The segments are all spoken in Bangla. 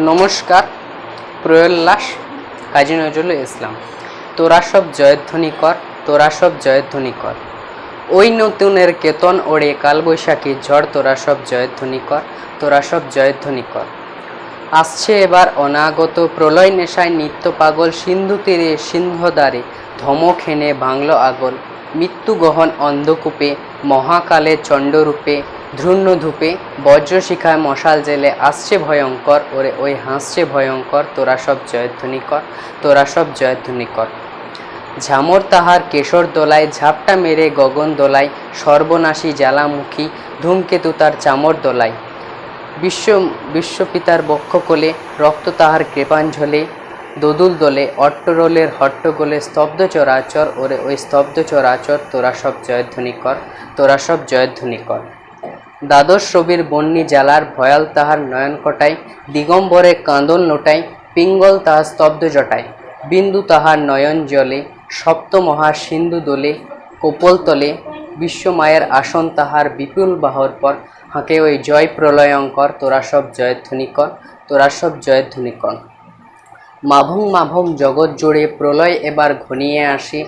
নমস্কার প্রয়োল্লাস কাজী নজরুল ইসলাম। তোরা সব জয়ধ্বনি কর তোরা সব জয়ধ্বনি কর ওই নতুনের কেতন ওড়ে, কালবৈশাখী ঝড়, তোরা সব জয়ধ্বনি কর তোরা সব জয়ধ্বনি কর আসছে এবার অনাগত প্রলয় নেশায় নিত্য পাগল সিন্ধু তীরে, সিংহদ্বারে ধমক হেনে ভাঙল আগল। মৃত্যু গহন অন্ধকূপে, মহাকালে চণ্ডরূপে ধ্রুন্য ধূপে বজ্রশিখায় মশাল জেলে আসছে ভয়ঙ্কর, ওরে ওই হাসছে ভয়ঙ্কর, তোরা সব জয়ধ্বনি কর তোরা সব জয়ধ্বনি কর ঝামর তাহার কেশর দোলায়, ঝাপটা মেরে গগন দোলায়, সর্বনাশী জ্বালামুখী ধূমকেতু তার চামর দোলায়। বিশ্ব, বিশ্বপিতার বক্ষ কোলে রক্ত তাহার কৃপাঞ্জলে, দোদুল দোলে, অট্টরোলের হট্টগোলে, স্তব্ধ চরাচর, ওরে ওই স্তব্ধ চরাচর, তোরা সব জয়ধ্বনি কর তোরা সব জয়ধ্বনি কর দ্বাদশ রবির বন্যি জ্বালার ভয়াল তাহার নয়ন কটায় দিগম্বরে কাঁদন লোটায় পিঙ্গল তাহার স্তব্ধ জটায় বিন্দু তাহার নয়ন জলে সপ্তমহা সিন্ধু দোলে, কোপল তলে বিশ্বমায়ের আসন তাহার বিপুল বাহর পর, হাঁকে ওই জয় প্রলয়ঙ্কর, তোরা সব জয়ধ্বনি কর তোরা সব জয়ধ্বনি কর মাভং মাভং জগৎ জুড়ে প্রলয় এবার ঘনিয়ে আসে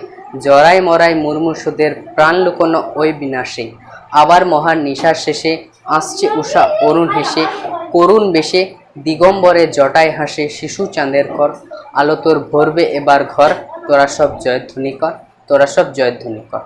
জরাই মরাই মুর্মুষুদের প্রাণ লুকোনো ওই বিনাশে। আবার মহান নিশার শেষে আসছে উষা, অরুণ হেসে, করুণ বেশে, দিগম্বরে জটায় হাসে শিশু চাঁদের কর আলো তোর ভরবে এবার ঘর, তোরা সব জয়ধ্বনি কর তোরা সব জয়ধ্বনি কর